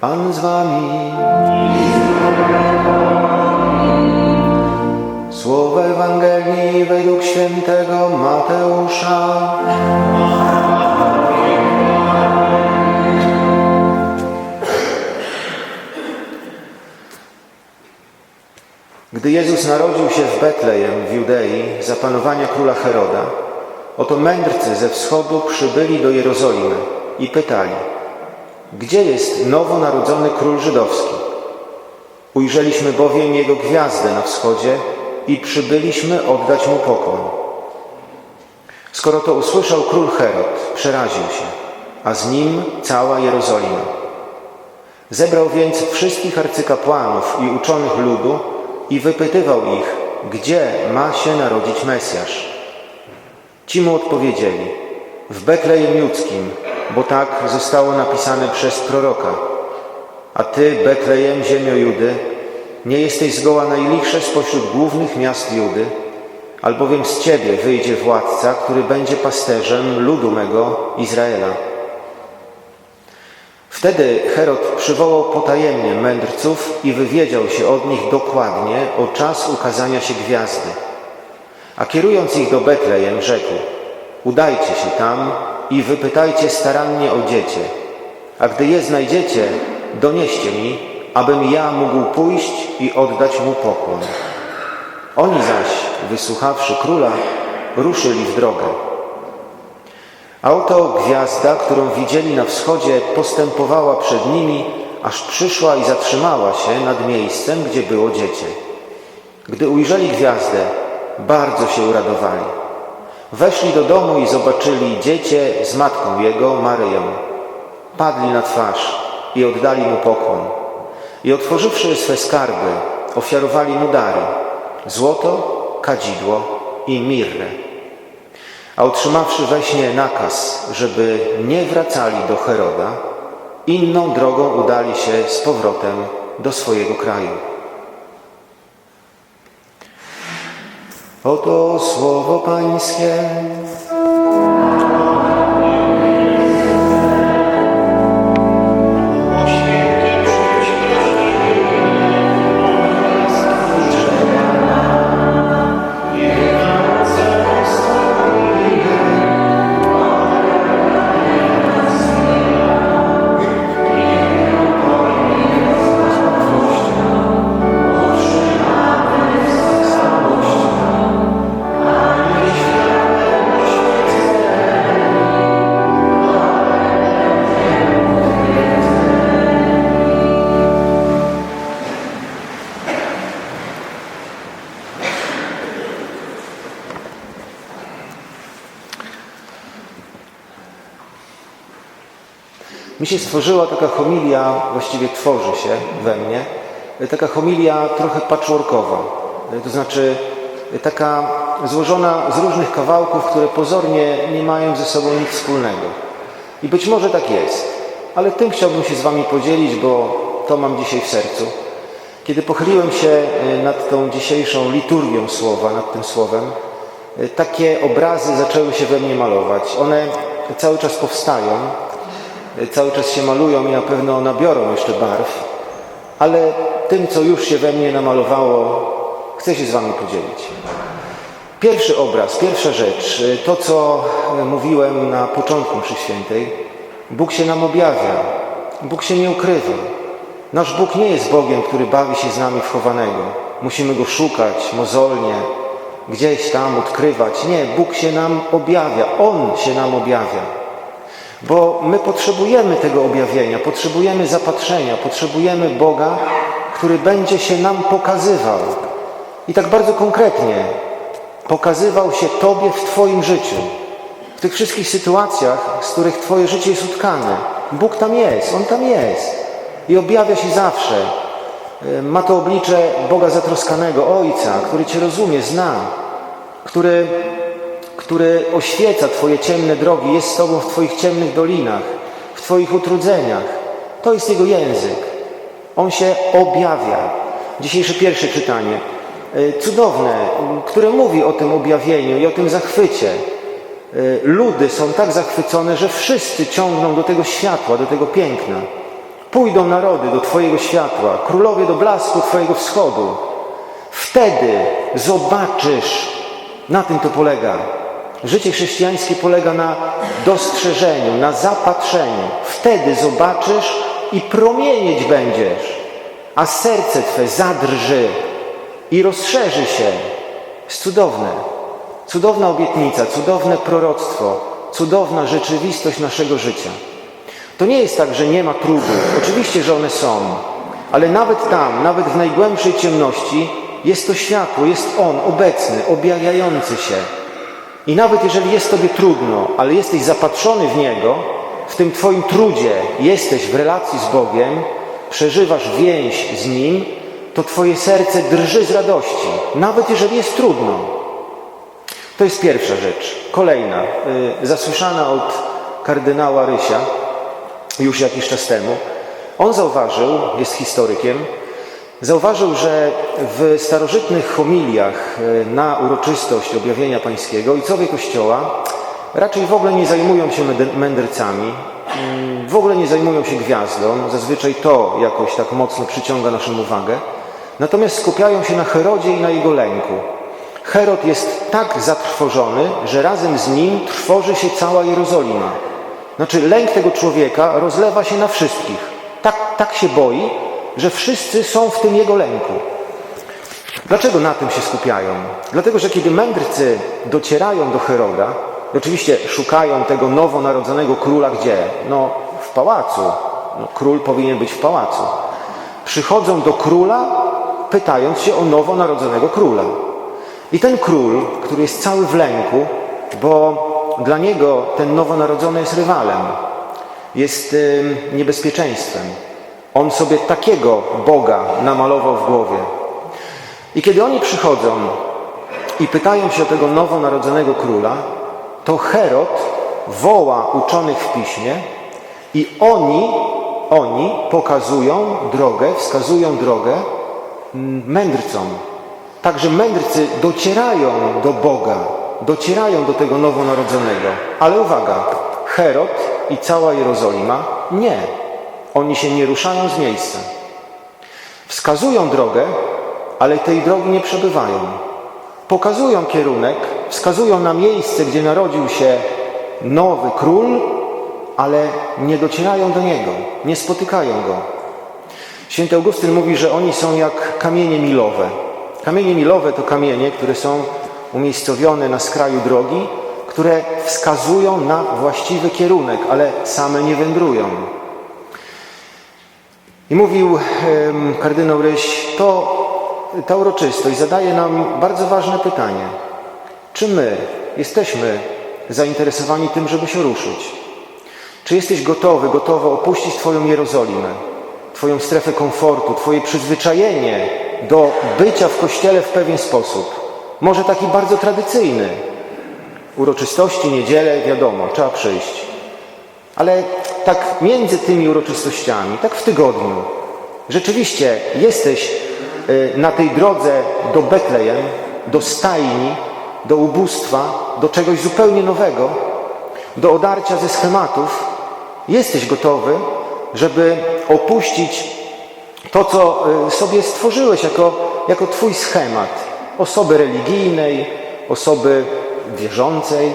Pan z wami. Słowo Ewangelii według świętego Mateusza. Gdy Jezus narodził się w Betlejem w Judei za panowania króla Heroda, oto mędrcy ze wschodu przybyli do Jerozolimy i pytali, gdzie jest nowonarodzony król żydowski? Ujrzeliśmy bowiem jego gwiazdę na wschodzie i przybyliśmy oddać mu pokłon. Skoro to usłyszał król Herod, przeraził się, a z nim cała Jerozolima. Zebrał więc wszystkich arcykapłanów i uczonych ludu i wypytywał ich, gdzie ma się narodzić Mesjasz. Ci mu odpowiedzieli, w Betlejem Judzkim, bo tak zostało napisane przez proroka. A ty, Betlejem, ziemio Judy, nie jesteś zgoła najlichsze spośród głównych miast Judy, albowiem z ciebie wyjdzie władca, który będzie pasterzem ludu mego Izraela. Wtedy Herod przywołał potajemnie mędrców i wywiedział się od nich dokładnie o czas ukazania się gwiazdy. A kierując ich do Betlejem, rzekł: Udajcie się tam i wypytajcie starannie o dziecię, a gdy je znajdziecie, donieście mi, abym ja mógł pójść i oddać mu pokłon. Oni zaś, wysłuchawszy króla, ruszyli w drogę. A oto gwiazda, którą widzieli na wschodzie, postępowała przed nimi, aż przyszła i zatrzymała się nad miejscem, gdzie było dziecię. Gdy ujrzeli gwiazdę, bardzo się uradowali. Weszli do domu i zobaczyli dziecię z matką jego, Maryją. Padli na twarz i oddali mu pokłon. I otworzywszy swe skarby, ofiarowali mu dary: złoto, kadzidło i mirrę. A otrzymawszy we śnie nakaz, żeby nie wracali do Heroda, inną drogą udali się z powrotem do swojego kraju. Oto słowo Pańskie. Mi się stworzyła taka homilia, właściwie tworzy się we mnie, taka homilia trochę patchworkowa. To znaczy taka złożona z różnych kawałków, które pozornie nie mają ze sobą nic wspólnego. I być może tak jest, ale tym chciałbym się z Wami podzielić, bo to mam dzisiaj w sercu. Kiedy pochyliłem się nad tą dzisiejszą liturgią słowa, nad tym słowem, takie obrazy zaczęły się we mnie malować. One cały czas powstają, cały czas się malują i na pewno nabiorą jeszcze barw, ale tym, co już się we mnie namalowało, chcę się z Wami podzielić. Pierwszy obraz, pierwsza rzecz, to co mówiłem na początku mszy świętej, Bóg się nam objawia, Bóg się nie ukrywa. Nasz Bóg nie jest Bogiem, który bawi się z nami wchowanego. Musimy Go szukać mozolnie, gdzieś tam odkrywać. Nie, Bóg się nam objawia, On się nam objawia. Bo my potrzebujemy tego objawienia, potrzebujemy zapatrzenia, potrzebujemy Boga, który będzie się nam pokazywał. I tak bardzo konkretnie pokazywał się Tobie w Twoim życiu. W tych wszystkich sytuacjach, z których Twoje życie jest utkane. Bóg tam jest, On tam jest. I objawia się zawsze. Ma to oblicze Boga zatroskanego, Ojca, który Cię rozumie, zna, który który oświeca Twoje ciemne drogi, jest z Tobą w Twoich ciemnych dolinach, w Twoich utrudzeniach. To jest Jego język. On się objawia. Dzisiejsze pierwsze czytanie, cudowne, które mówi o tym objawieniu i o tym zachwycie. Ludy są tak zachwycone, że wszyscy ciągną do tego światła, do tego piękna. Pójdą narody do Twojego światła, królowie do blasku Twojego wschodu. Wtedy zobaczysz, na tym to polega. Życie chrześcijańskie polega na dostrzeżeniu, na zapatrzeniu. Wtedy zobaczysz i promienieć będziesz, a serce Twe zadrży i rozszerzy się. Jest cudowne. Cudowna obietnica, cudowne proroctwo, cudowna rzeczywistość naszego życia. To nie jest tak, że nie ma trudów. Oczywiście, że one są, ale nawet tam, nawet w najgłębszej ciemności jest to światło, jest On obecny, objawiający się. I nawet jeżeli jest Tobie trudno, ale jesteś zapatrzony w Niego, w tym Twoim trudzie jesteś w relacji z Bogiem, przeżywasz więź z Nim, to Twoje serce drży z radości, nawet jeżeli jest trudno. To jest pierwsza rzecz. Kolejna, y, zasłyszana od kardynała Rysia już jakiś czas temu. On zauważył, jest historykiem, zauważył, że w starożytnych homiliach y, na uroczystość objawienia pańskiego ojcowie Kościoła raczej w ogóle nie zajmują się mędr- mędrcami, mm, w ogóle nie zajmują się gwiazdą, zazwyczaj to jakoś tak mocno przyciąga naszą uwagę, natomiast skupiają się na Herodzie i na jego lęku. Herod jest tak zatrwożony, że razem z nim trwoży się cała Jerozolima. Znaczy, lęk tego człowieka rozlewa się na wszystkich. Tak, tak się boi, że wszyscy są w tym jego lęku. Dlaczego na tym się skupiają? Dlatego, że kiedy mędrcy docierają do Heroda, oczywiście szukają tego nowonarodzonego króla gdzie? No, w pałacu. No, król powinien być w pałacu. Przychodzą do króla, pytając się o nowonarodzonego króla. I ten król, który jest cały w lęku, bo dla niego ten nowonarodzony jest rywalem, jest niebezpieczeństwem. On sobie takiego Boga namalował w głowie. I kiedy oni przychodzą i pytają się o tego nowonarodzonego króla, to Herod woła uczonych w piśmie i oni, oni pokazują drogę, wskazują drogę mędrcom, Także mędrcy docierają do Boga, docierają do tego nowonarodzonego. Ale uwaga, Herod i cała Jerozolima nie. Oni się nie ruszają z miejsca. Wskazują drogę, ale tej drogi nie przebywają. Pokazują kierunek, wskazują na miejsce, gdzie narodził się nowy król, ale nie docierają do niego, nie spotykają go. Święty Augustyn mówi, że oni są jak kamienie milowe. Kamienie milowe to kamienie, które są umiejscowione na skraju drogi, które wskazują na właściwy kierunek, ale same nie wędrują. I mówił kardynał Ryś, to ta uroczystość zadaje nam bardzo ważne pytanie. Czy my jesteśmy zainteresowani tym, żeby się ruszyć? Czy jesteś gotowy, gotowa opuścić Twoją Jerozolimę, Twoją strefę komfortu, Twoje przyzwyczajenie do bycia w kościele w pewien sposób? Może taki bardzo tradycyjny. Uroczystości, niedzielę, wiadomo, trzeba przyjść. Ale tak między tymi uroczystościami, tak w tygodniu, rzeczywiście jesteś y, na tej drodze do Betlejem, do stajni, do ubóstwa, do czegoś zupełnie nowego, do odarcia ze schematów, jesteś gotowy, żeby opuścić to, co y, sobie stworzyłeś jako, jako Twój schemat. Osoby religijnej, osoby wierzącej,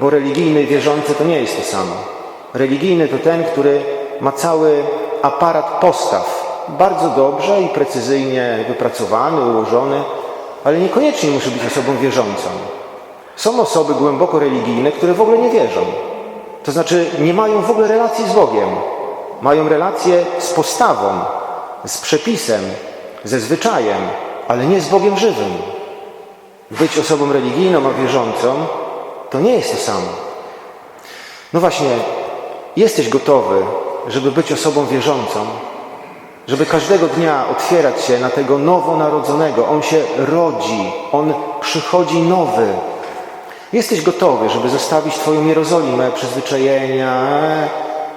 bo religijny i wierzący to nie jest to samo. Religijny to ten, który ma cały aparat postaw, bardzo dobrze i precyzyjnie wypracowany, ułożony, ale niekoniecznie musi być osobą wierzącą. Są osoby głęboko religijne, które w ogóle nie wierzą. To znaczy nie mają w ogóle relacji z Bogiem. Mają relację z postawą, z przepisem, ze zwyczajem, ale nie z Bogiem żywym. Być osobą religijną, a wierzącą to nie jest to samo. No właśnie, jesteś gotowy, żeby być osobą wierzącą, żeby każdego dnia otwierać się na tego nowonarodzonego. On się rodzi, on przychodzi nowy. Jesteś gotowy, żeby zostawić Twoją Jerozolimę, przyzwyczajenia,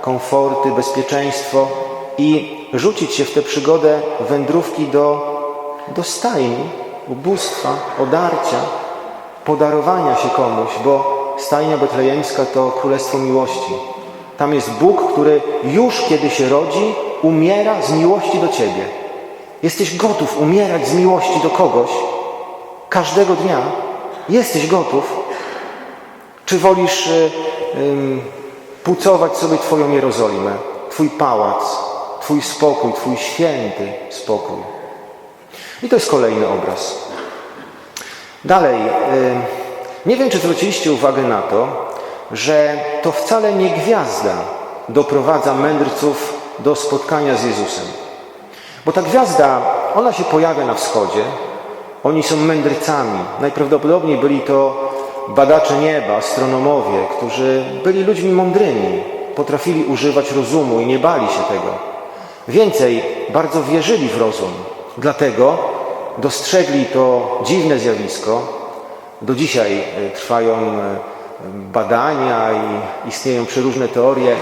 komforty, bezpieczeństwo i rzucić się w tę przygodę wędrówki do, do stajni, ubóstwa, odarcia, podarowania się komuś, bo stajnia betlejemska to królestwo miłości. Tam jest Bóg, który już kiedy się rodzi, umiera z miłości do Ciebie. Jesteś gotów umierać z miłości do kogoś każdego dnia. Jesteś gotów. Czy wolisz ym, pucować sobie Twoją Jerozolimę, Twój pałac, Twój spokój, Twój święty spokój? I to jest kolejny obraz. Dalej, nie wiem, czy zwróciliście uwagę na to, że to wcale nie gwiazda doprowadza mędrców do spotkania z Jezusem. Bo ta gwiazda, ona się pojawia na wschodzie, oni są mędrcami. Najprawdopodobniej byli to badacze nieba, astronomowie, którzy byli ludźmi mądrymi, potrafili używać rozumu i nie bali się tego. Więcej, bardzo wierzyli w rozum. Dlatego dostrzegli to dziwne zjawisko. Do dzisiaj e, trwają e, badania i istnieją przeróżne teorie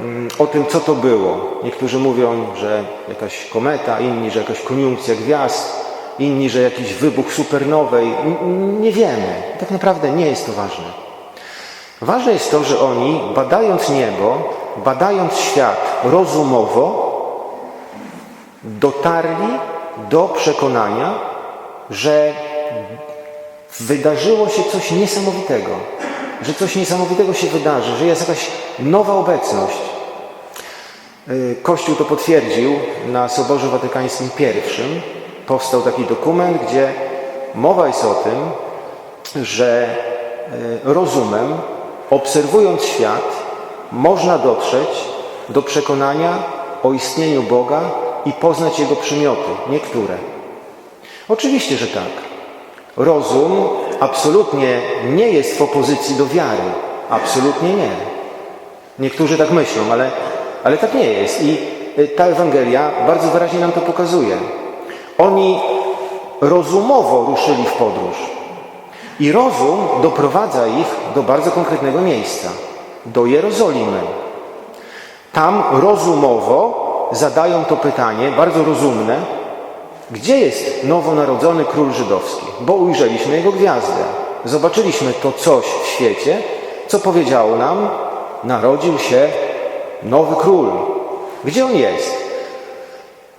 mm, o tym, co to było. Niektórzy mówią, że jakaś kometa, inni, że jakaś koniunkcja gwiazd, inni, że jakiś wybuch supernowej. Nie wiemy. Tak naprawdę nie jest to ważne. Ważne jest to, że oni, badając niebo, badając świat rozumowo, dotarli do przekonania, że wydarzyło się coś niesamowitego, że coś niesamowitego się wydarzy, że jest jakaś nowa obecność. Y, Kościół to potwierdził na Soborze Watykańskim I. Powstał taki dokument, gdzie mowa jest o tym, że y, rozumem, obserwując świat, można dotrzeć do przekonania o istnieniu Boga i poznać Jego przymioty, niektóre. Oczywiście, że tak. Rozum absolutnie nie jest w opozycji do wiary. Absolutnie nie. Niektórzy tak myślą, ale, ale tak nie jest. I y, ta Ewangelia bardzo wyraźnie nam to pokazuje. Oni rozumowo ruszyli w podróż. I rozum doprowadza ich do bardzo konkretnego miejsca do Jerozolimy. Tam rozumowo zadają to pytanie, bardzo rozumne, gdzie jest nowonarodzony król żydowski? Bo ujrzeliśmy jego gwiazdę. Zobaczyliśmy to coś w świecie, co powiedziało nam, narodził się nowy król. Gdzie on jest?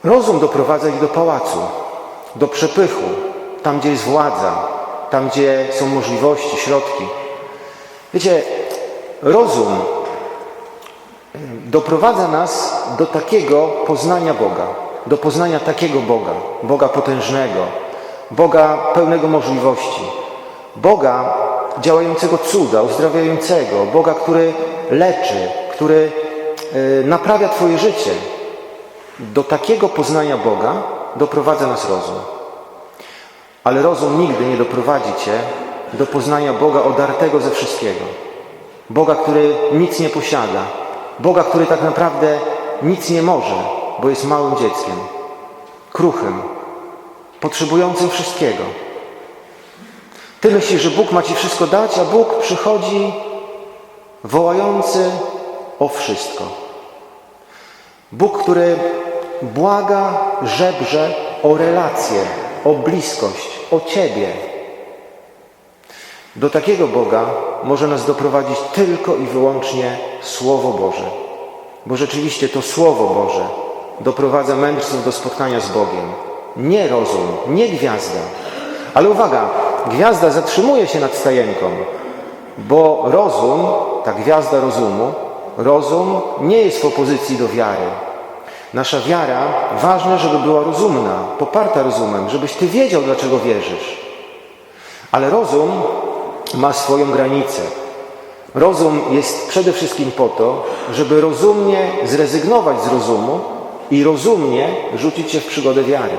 Rozum doprowadza ich do pałacu, do przepychu, tam gdzie jest władza, tam gdzie są możliwości, środki. Wiecie, rozum doprowadza nas do takiego poznania Boga, do poznania takiego Boga, Boga potężnego, Boga pełnego możliwości, Boga działającego cuda, uzdrawiającego, Boga, który leczy, który y, naprawia Twoje życie. Do takiego poznania Boga doprowadza nas rozum. Ale rozum nigdy nie doprowadzi Cię do poznania Boga odartego ze wszystkiego. Boga, który nic nie posiada. Boga, który tak naprawdę nic nie może, bo jest małym dzieckiem, kruchym, potrzebującym wszystkiego. Ty myślisz, że Bóg ma Ci wszystko dać, a Bóg przychodzi wołający o wszystko. Bóg, który błaga, żebrze o relację, o bliskość, o Ciebie. Do takiego Boga może nas doprowadzić tylko i wyłącznie Słowo Boże. Bo rzeczywiście to Słowo Boże doprowadza mędrców do spotkania z Bogiem. Nie rozum, nie gwiazda. Ale uwaga, gwiazda zatrzymuje się nad stajenką, bo rozum, ta gwiazda rozumu, rozum nie jest w opozycji do wiary. Nasza wiara, ważne, żeby była rozumna, poparta rozumem, żebyś Ty wiedział, dlaczego wierzysz. Ale rozum ma swoją granicę. Rozum jest przede wszystkim po to, żeby rozumnie zrezygnować z rozumu i rozumnie rzucić się w przygodę wiary.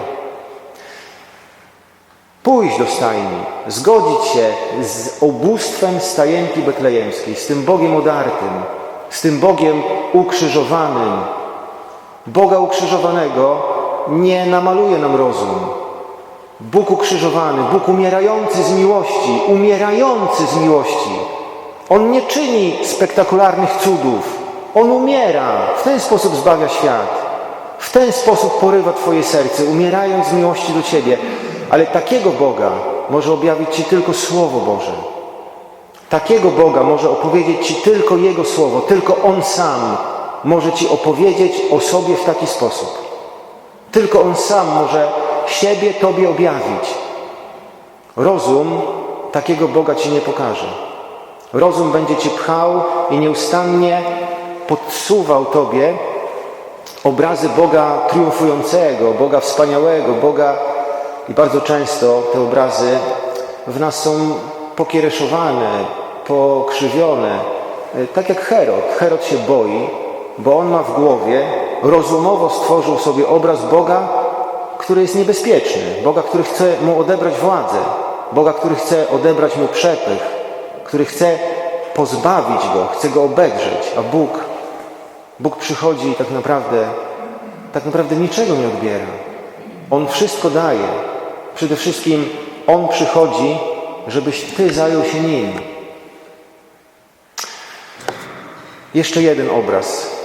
Pójść do stajni, zgodzić się z ubóstwem stajenki betlejemskiej, z tym Bogiem odartym, z tym Bogiem ukrzyżowanym. Boga ukrzyżowanego nie namaluje nam rozum. Bóg ukrzyżowany, Bóg umierający z miłości, umierający z miłości. On nie czyni spektakularnych cudów. On umiera. W ten sposób zbawia świat. W ten sposób porywa Twoje serce, umierając z miłości do Ciebie. Ale takiego Boga może objawić Ci tylko Słowo Boże. Takiego Boga może opowiedzieć Ci tylko Jego Słowo, tylko On sam może Ci opowiedzieć o sobie w taki sposób. Tylko On sam może siebie Tobie objawić. Rozum takiego Boga Ci nie pokaże. Rozum będzie Cię pchał i nieustannie podsuwał Tobie obrazy Boga triumfującego, Boga wspaniałego, Boga i bardzo często te obrazy w nas są pokiereszowane, pokrzywione. Tak jak Herod. Herod się boi, bo on ma w głowie, rozumowo stworzył sobie obraz Boga, który jest niebezpieczny. Boga, który chce mu odebrać władzę. Boga, który chce odebrać mu przepych, który chce pozbawić go, chce go obedrzeć, a Bóg, Bóg przychodzi i tak naprawdę, tak naprawdę niczego nie odbiera. On wszystko daje. Przede wszystkim On przychodzi, żebyś Ty zajął się Nim. Jeszcze jeden obraz.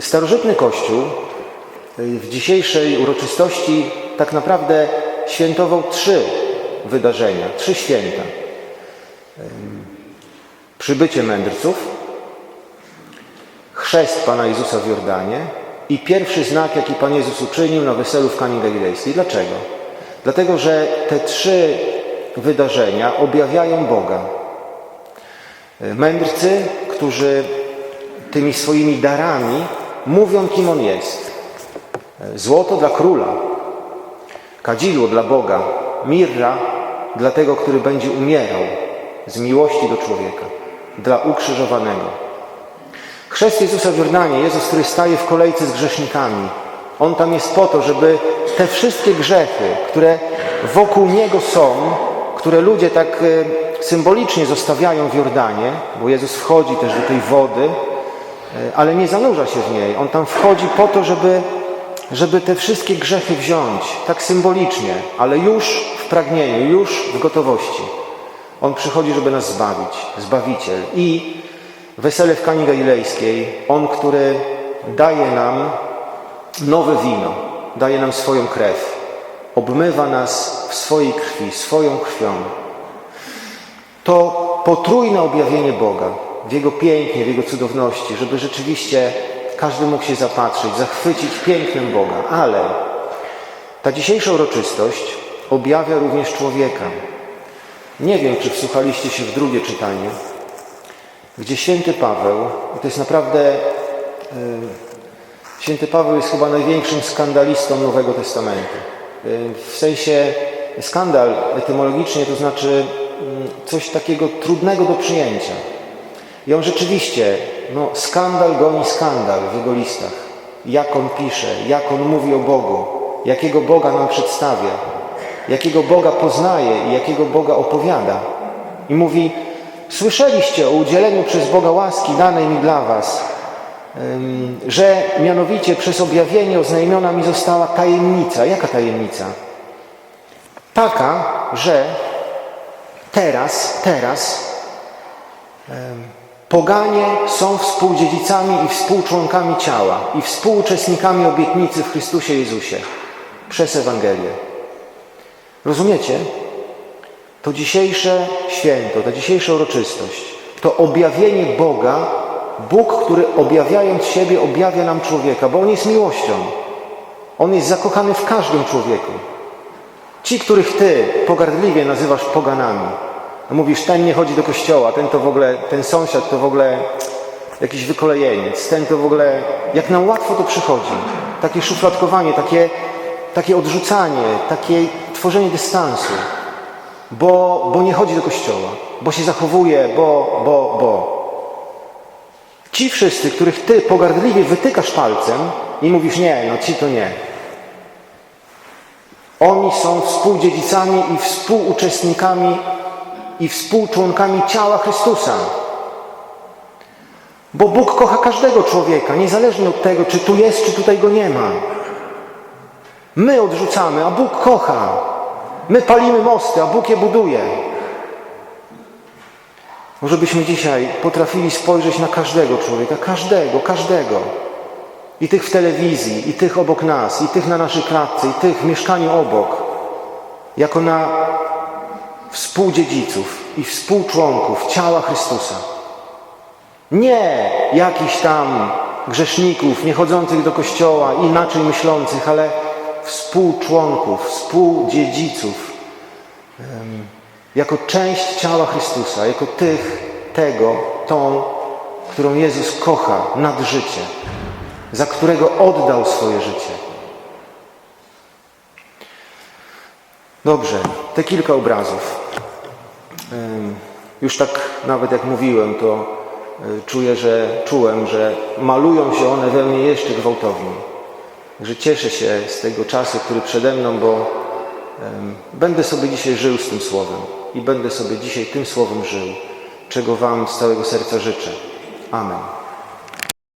Starożytny Kościół w dzisiejszej uroczystości tak naprawdę świętował trzy wydarzenia, trzy święta. Przybycie mędrców, chrzest Pana Jezusa w Jordanie i pierwszy znak, jaki Pan Jezus uczynił na weselu w Kanie Galilejskiej. Dlaczego? Dlatego, że te trzy wydarzenia objawiają Boga. Mędrcy, którzy tymi swoimi darami mówią, kim On jest. Złoto dla króla, kadzidło dla Boga, mirra dla tego, który będzie umierał z miłości do człowieka, dla ukrzyżowanego. Chrzest Jezusa w Jordanie, Jezus, który staje w kolejce z grzesznikami. On tam jest po to, żeby te wszystkie grzechy, które wokół Niego są, które ludzie tak e, symbolicznie zostawiają w Jordanie, bo Jezus wchodzi też do tej wody, e, ale nie zanurza się w niej. On tam wchodzi po to, żeby, żeby te wszystkie grzechy wziąć, tak symbolicznie, ale już w pragnieniu, już w gotowości. On przychodzi, żeby nas zbawić, Zbawiciel. I wesele w Kani Galilejskiej, On, który daje nam nowe wino, daje nam swoją krew, obmywa nas w swojej krwi, swoją krwią. To potrójne objawienie Boga w Jego pięknie, w Jego cudowności, żeby rzeczywiście każdy mógł się zapatrzyć, zachwycić pięknem Boga. Ale ta dzisiejsza uroczystość objawia również człowieka. Nie wiem, czy wsłuchaliście się w drugie czytanie, gdzie święty Paweł, to jest naprawdę, yy, święty Paweł jest chyba największym skandalistą Nowego Testamentu. Yy, w sensie skandal etymologicznie to znaczy yy, coś takiego trudnego do przyjęcia. I on rzeczywiście, no, skandal goni skandal w jego listach. Jak on pisze, jak on mówi o Bogu, jakiego Boga nam przedstawia, jakiego Boga poznaje i jakiego Boga opowiada. I mówi, Słyszeliście o udzieleniu przez Boga łaski danej mi dla Was, że mianowicie przez objawienie oznajmiona mi została tajemnica. Jaka tajemnica? Taka, że teraz, teraz poganie są współdziedzicami i współczłonkami ciała i współuczestnikami obietnicy w Chrystusie Jezusie przez Ewangelię. Rozumiecie? To dzisiejsze święto, ta dzisiejsza uroczystość, to objawienie Boga, Bóg, który objawiając siebie, objawia nam człowieka, bo On jest miłością. On jest zakochany w każdym człowieku. Ci, których Ty pogardliwie nazywasz poganami, mówisz, ten nie chodzi do kościoła, ten to w ogóle, ten sąsiad to w ogóle jakiś wykolejeniec, ten to w ogóle, jak nam łatwo to przychodzi. Takie szufladkowanie, takie, takie odrzucanie, takie tworzenie dystansu bo, bo nie chodzi do kościoła, bo się zachowuje, bo, bo, bo. Ci wszyscy, których ty pogardliwie wytykasz palcem i mówisz nie, no ci to nie. Oni są współdziedzicami i współuczestnikami i współczłonkami ciała Chrystusa. Bo Bóg kocha każdego człowieka, niezależnie od tego, czy tu jest, czy tutaj go nie ma. My odrzucamy, a Bóg kocha. My palimy mosty, a Bóg je buduje. Może byśmy dzisiaj potrafili spojrzeć na każdego człowieka, każdego, każdego. I tych w telewizji, i tych obok nas, i tych na naszej klatce, i tych w mieszkaniu obok. Jako na współdziedziców i współczłonków ciała Chrystusa. Nie jakichś tam grzeszników, niechodzących do kościoła, inaczej myślących, ale współczłonków, współdziedziców, jako część ciała Chrystusa, jako tych, tego, tą, którą Jezus kocha nad życie, za którego oddał swoje życie. Dobrze, te kilka obrazów. Już tak nawet jak mówiłem, to e, czuję, że czułem, że malują się one we mnie jeszcze gwałtowniej. Że cieszę się z tego czasu, który przede mną, bo będę sobie dzisiaj żył z tym słowem i będę sobie dzisiaj tym słowem żył, czego Wam z całego serca życzę. Amen.